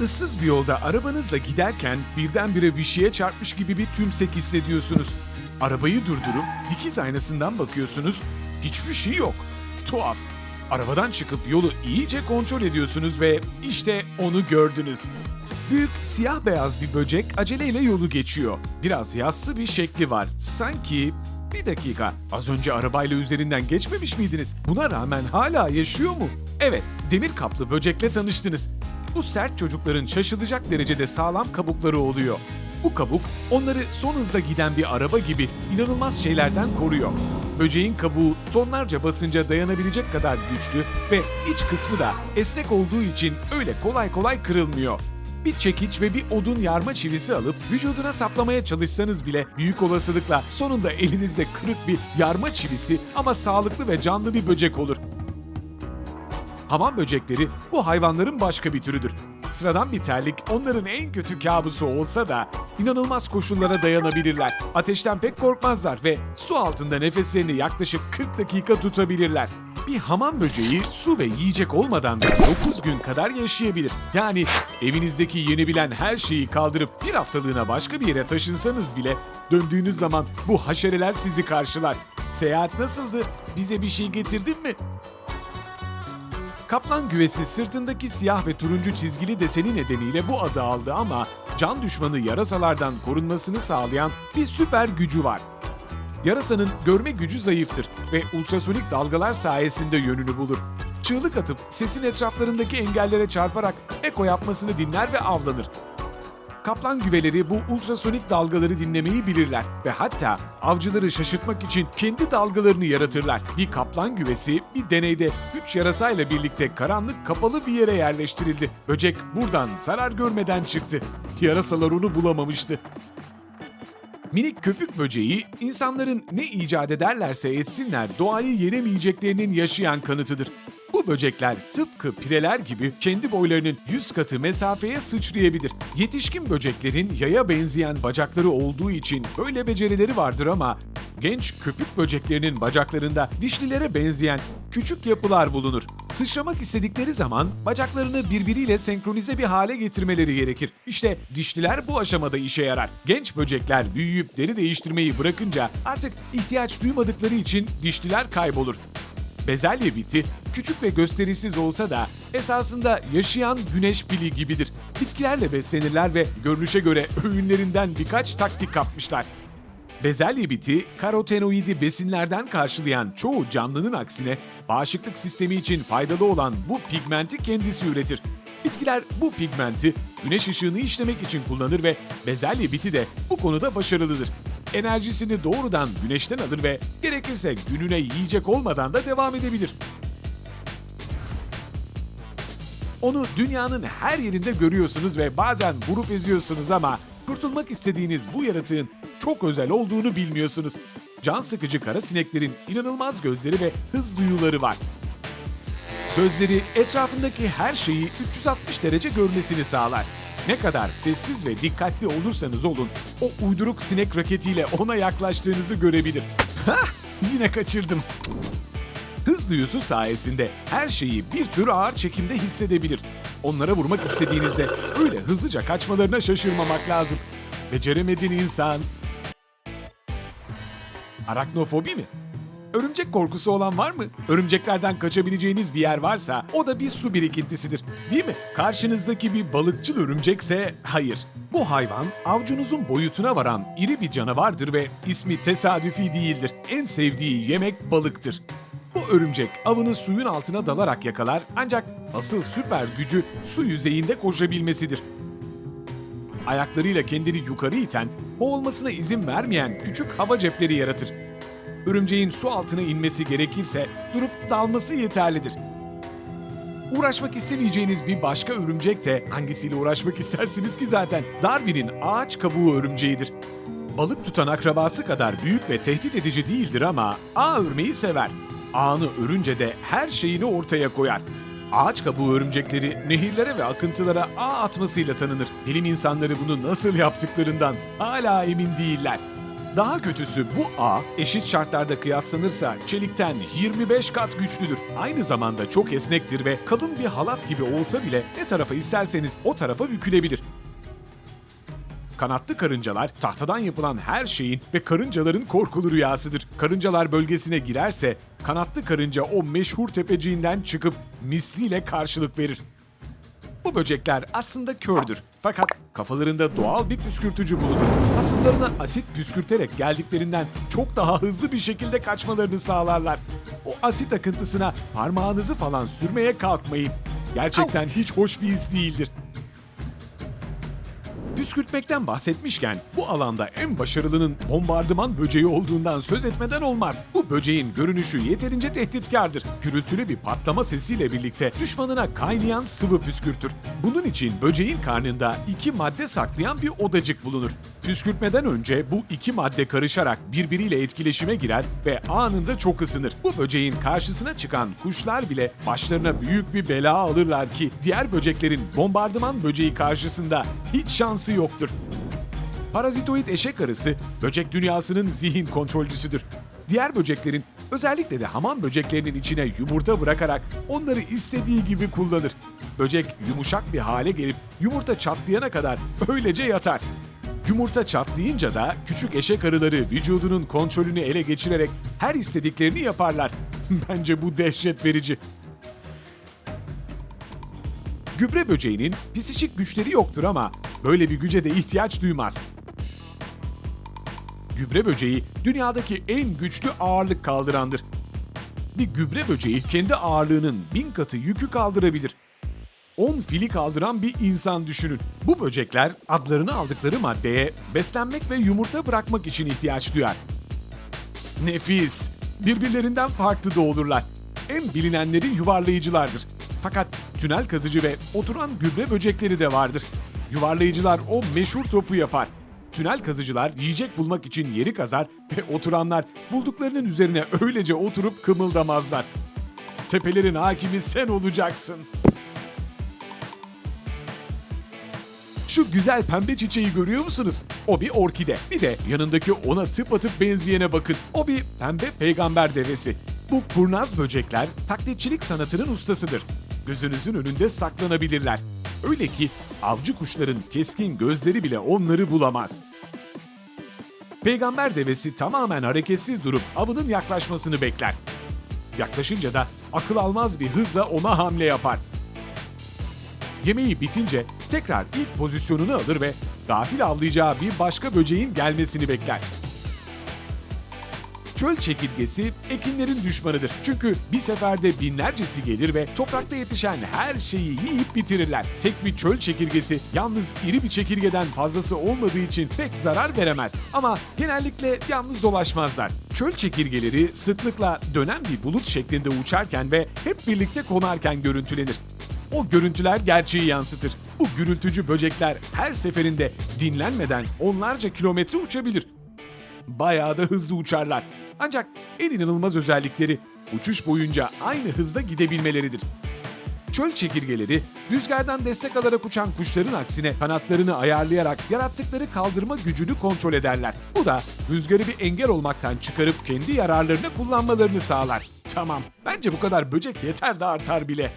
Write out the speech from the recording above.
Issız bir yolda arabanızla giderken birdenbire bir şeye çarpmış gibi bir tümsek hissediyorsunuz. Arabayı durdurup dikiz aynasından bakıyorsunuz. Hiçbir şey yok. Tuhaf. Arabadan çıkıp yolu iyice kontrol ediyorsunuz ve işte onu gördünüz. Büyük siyah beyaz bir böcek aceleyle yolu geçiyor. Biraz yassı bir şekli var. Sanki bir dakika az önce arabayla üzerinden geçmemiş miydiniz? Buna rağmen hala yaşıyor mu? Evet demir kaplı böcekle tanıştınız. Bu sert çocukların şaşılacak derecede sağlam kabukları oluyor. Bu kabuk onları son hızda giden bir araba gibi inanılmaz şeylerden koruyor. Böceğin kabuğu tonlarca basınca dayanabilecek kadar güçlü ve iç kısmı da esnek olduğu için öyle kolay kolay kırılmıyor. Bir çekiç ve bir odun yarma çivisi alıp vücuduna saplamaya çalışsanız bile büyük olasılıkla sonunda elinizde kırık bir yarma çivisi ama sağlıklı ve canlı bir böcek olur. Hamam böcekleri bu hayvanların başka bir türüdür. Sıradan bir terlik onların en kötü kabusu olsa da inanılmaz koşullara dayanabilirler. Ateşten pek korkmazlar ve su altında nefeslerini yaklaşık 40 dakika tutabilirler. Bir hamam böceği su ve yiyecek olmadan da 9 gün kadar yaşayabilir. Yani evinizdeki yenebilen her şeyi kaldırıp bir haftalığına başka bir yere taşınsanız bile döndüğünüz zaman bu haşereler sizi karşılar. Seyahat nasıldı? Bize bir şey getirdin mi? Kaplan güvesi sırtındaki siyah ve turuncu çizgili deseni nedeniyle bu adı aldı ama can düşmanı yarasalardan korunmasını sağlayan bir süper gücü var. Yarasanın görme gücü zayıftır ve ultrasonik dalgalar sayesinde yönünü bulur. Çığlık atıp sesin etraflarındaki engellere çarparak eko yapmasını dinler ve avlanır. Kaplan güveleri bu ultrasonik dalgaları dinlemeyi bilirler ve hatta avcıları şaşırtmak için kendi dalgalarını yaratırlar. Bir kaplan güvesi bir deneyde 3 yarasayla birlikte karanlık kapalı bir yere yerleştirildi. Böcek buradan zarar görmeden çıktı. Yarasalar onu bulamamıştı. Minik köpük böceği insanların ne icat ederlerse etsinler doğayı yenemeyeceklerinin yaşayan kanıtıdır. Bu böcekler tıpkı pireler gibi kendi boylarının 100 katı mesafeye sıçrayabilir. Yetişkin böceklerin yaya benzeyen bacakları olduğu için böyle becerileri vardır ama genç köpük böceklerinin bacaklarında dişlilere benzeyen küçük yapılar bulunur. Sıçramak istedikleri zaman bacaklarını birbiriyle senkronize bir hale getirmeleri gerekir. İşte dişliler bu aşamada işe yarar. Genç böcekler büyüyüp deri değiştirmeyi bırakınca artık ihtiyaç duymadıkları için dişliler kaybolur. Bezelye biti küçük ve gösterişsiz olsa da esasında yaşayan güneş pili gibidir. Bitkilerle beslenirler ve görünüşe göre öğünlerinden birkaç taktik kapmışlar. Bezelye biti, karotenoidi besinlerden karşılayan çoğu canlının aksine bağışıklık sistemi için faydalı olan bu pigmenti kendisi üretir. Bitkiler bu pigmenti güneş ışığını işlemek için kullanır ve bezelye biti de bu konuda başarılıdır. Enerjisini doğrudan güneşten alır ve gerekirse gününe yiyecek olmadan da devam edebilir. Onu dünyanın her yerinde görüyorsunuz ve bazen vurup eziyorsunuz ama kurtulmak istediğiniz bu yaratığın çok özel olduğunu bilmiyorsunuz. Can sıkıcı kara sineklerin inanılmaz gözleri ve hız duyuları var. Gözleri etrafındaki her şeyi 360 derece görmesini sağlar. Ne kadar sessiz ve dikkatli olursanız olun, o uyduruk sinek raketiyle ona yaklaştığınızı görebilir. Hah! Yine kaçırdım. Hız duyusu sayesinde her şeyi bir tür ağır çekimde hissedebilir. Onlara vurmak istediğinizde öyle hızlıca kaçmalarına şaşırmamak lazım. Beceremedin insan. Araknofobi mi? Örümcek korkusu olan var mı? Örümceklerden kaçabileceğiniz bir yer varsa o da bir su birikintisidir. Değil mi? Karşınızdaki bir balıkçıl örümcekse hayır. Bu hayvan avcunuzun boyutuna varan iri bir canavardır ve ismi tesadüfi değildir. En sevdiği yemek balıktır. Bu örümcek avını suyun altına dalarak yakalar ancak asıl süper gücü su yüzeyinde koşabilmesidir. Ayaklarıyla kendini yukarı iten, boğulmasına izin vermeyen küçük hava cepleri yaratır. Örümceğin su altına inmesi gerekirse durup dalması yeterlidir. Uğraşmak istemeyeceğiniz bir başka örümcek de hangisiyle uğraşmak istersiniz ki zaten? Darwin'in ağaç kabuğu örümceğidir. Balık tutan akrabası kadar büyük ve tehdit edici değildir ama ağ örmeyi sever. Ağını örünce de her şeyini ortaya koyar. Ağaç kabuğu örümcekleri nehirlere ve akıntılara ağ atmasıyla tanınır. Bilim insanları bunu nasıl yaptıklarından hala emin değiller. Daha kötüsü bu ağ eşit şartlarda kıyaslanırsa çelikten 25 kat güçlüdür. Aynı zamanda çok esnektir ve kalın bir halat gibi olsa bile ne tarafa isterseniz o tarafa bükülebilir. Kanatlı karıncalar tahtadan yapılan her şeyin ve karıncaların korkulu rüyasıdır. Karıncalar bölgesine girerse kanatlı karınca o meşhur tepeciğinden çıkıp misliyle karşılık verir. Bu böcekler aslında kördür. Fakat kafalarında doğal bir püskürtücü bulunur. Asıllarına asit püskürterek geldiklerinden çok daha hızlı bir şekilde kaçmalarını sağlarlar. O asit akıntısına parmağınızı falan sürmeye kalkmayın. Gerçekten hiç hoş bir his değildir. Püskürtmekten bahsetmişken bu alanda en başarılının bombardıman böceği olduğundan söz etmeden olmaz. Bu böceğin görünüşü yeterince tehditkardır. Gürültülü bir patlama sesiyle birlikte düşmanına kaynayan sıvı püskürtür. Bunun için böceğin karnında iki madde saklayan bir odacık bulunur. Püskürtmeden önce bu iki madde karışarak birbiriyle etkileşime girer ve anında çok ısınır. Bu böceğin karşısına çıkan kuşlar bile başlarına büyük bir bela alırlar ki diğer böceklerin bombardıman böceği karşısında hiç şansı yoktur. Parazitoid eşek arısı böcek dünyasının zihin kontrolcüsüdür. Diğer böceklerin özellikle de hamam böceklerinin içine yumurta bırakarak onları istediği gibi kullanır. Böcek yumuşak bir hale gelip yumurta çatlayana kadar öylece yatar. Yumurta çatlayınca da küçük eşek arıları vücudunun kontrolünü ele geçirerek her istediklerini yaparlar. Bence bu dehşet verici. Gübre böceğinin psişik güçleri yoktur ama böyle bir güce de ihtiyaç duymaz. Gübre böceği dünyadaki en güçlü ağırlık kaldırandır. Bir gübre böceği kendi ağırlığının bin katı yükü kaldırabilir. 10 fili kaldıran bir insan düşünün. Bu böcekler adlarını aldıkları maddeye beslenmek ve yumurta bırakmak için ihtiyaç duyar. Nefis! Birbirlerinden farklı da olurlar. En bilinenleri yuvarlayıcılardır. Fakat tünel kazıcı ve oturan gübre böcekleri de vardır. Yuvarlayıcılar o meşhur topu yapar. Tünel kazıcılar yiyecek bulmak için yeri kazar ve oturanlar bulduklarının üzerine öylece oturup kımıldamazlar. Tepelerin hakimi sen olacaksın. Şu güzel pembe çiçeği görüyor musunuz? O bir orkide. Bir de yanındaki ona tıpatıp benzeyene bakın. O bir pembe peygamber devesi. Bu kurnaz böcekler taklitçilik sanatının ustasıdır. Gözünüzün önünde saklanabilirler. Öyle ki avcı kuşların keskin gözleri bile onları bulamaz. Peygamber devesi tamamen hareketsiz durup avının yaklaşmasını bekler. Yaklaşınca da akıl almaz bir hızla ona hamle yapar. Yemeği bitince tekrar ilk pozisyonunu alır ve gafil avlayacağı bir başka böceğin gelmesini bekler. Çöl çekirgesi ekinlerin düşmanıdır. Çünkü bir seferde binlercesi gelir ve toprakta yetişen her şeyi yiyip bitirirler. Tek bir çöl çekirgesi yalnız iri bir çekirgeden fazlası olmadığı için pek zarar veremez. Ama genellikle yalnız dolaşmazlar. Çöl çekirgeleri sıklıkla dönen bir bulut şeklinde uçarken ve hep birlikte konarken görüntülenir. O görüntüler gerçeği yansıtır. Bu gürültücü böcekler her seferinde dinlenmeden onlarca kilometre uçabilir. Bayağı da hızlı uçarlar. Ancak en inanılmaz özellikleri uçuş boyunca aynı hızda gidebilmeleridir. Çöl çekirgeleri rüzgardan destek alarak uçan kuşların aksine kanatlarını ayarlayarak yarattıkları kaldırma gücünü kontrol ederler. Bu da rüzgarı bir engel olmaktan çıkarıp kendi yararlarına kullanmalarını sağlar. Tamam, bence bu kadar böcek yeter de artar bile.